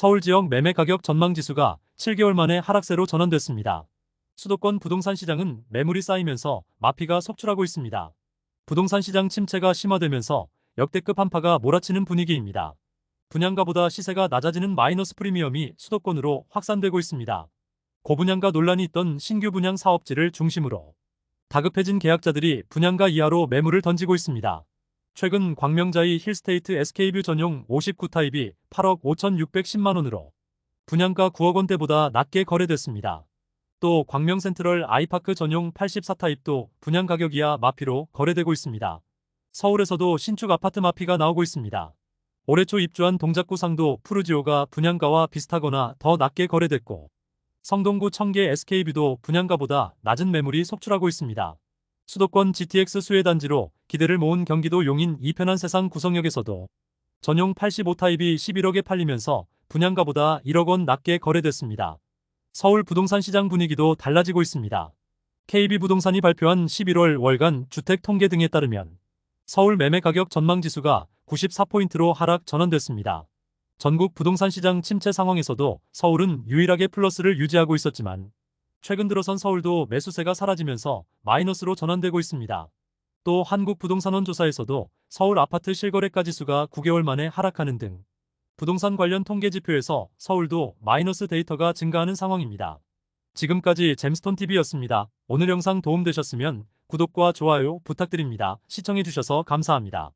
서울 지역 매매 가격 전망 지수가 7개월 만에 하락세로 전환됐습니다. 수도권 부동산 시장은 매물이 쌓이면서 마피가 속출하고 있습니다. 부동산 시장 침체가 심화되면서 역대급 한파가 몰아치는 분위기입니다. 분양가보다 시세가 낮아지는 마이너스 프리미엄이 수도권으로 확산되고 있습니다. 고분양가 논란이 있던 신규 분양 사업지를 중심으로 다급해진 계약자들이 분양가 이하로 매물을 던지고 있습니다. 최근 광명자이 힐스테이트 SK뷰 전용 59타입이 8억 5,610만 원으로 분양가 9억 원대보다 낮게 거래됐습니다. 또 광명센트럴 아이파크 전용 84타입도 분양 가격 이하 마피로 거래되고 있습니다. 서울에서도 신축 아파트 마피가 나오고 있습니다. 올해 초 입주한 동작구 상도 푸르지오가 분양가와 비슷하거나 더 낮게 거래됐고 성동구 청계 SK뷰도 분양가보다 낮은 매물이 속출하고 있습니다. 수도권 GTX 수혜단지로 기대를 모은 경기도 용인 이편한 세상 구성역에서도 전용 85타입이 11억에 팔리면서 분양가보다 1억 원 낮게 거래됐습니다. 서울 부동산 시장 분위기도 달라지고 있습니다. KB부동산이 발표한 11월 월간 주택 통계 등에 따르면 서울 매매 가격 전망 지수가 94포인트로 하락 전환됐습니다. 전국 부동산 시장 침체 상황에서도 서울은 유일하게 플러스를 유지하고 있었지만 최근 들어선 서울도 매수세가 사라지면서 마이너스로 전환되고 있습니다. 또 한국부동산원 조사에서도 서울 아파트 실거래가 지 수가 9개월 만에 하락하는 등 부동산 관련 통계 지표에서 서울도 마이너스 데이터가 증가하는 상황입니다. 지금까지 잼스톤TV였습니다. 오늘 영상 도움되셨으면 구독과 좋아요 부탁드립니다. 시청해주셔서 감사합니다.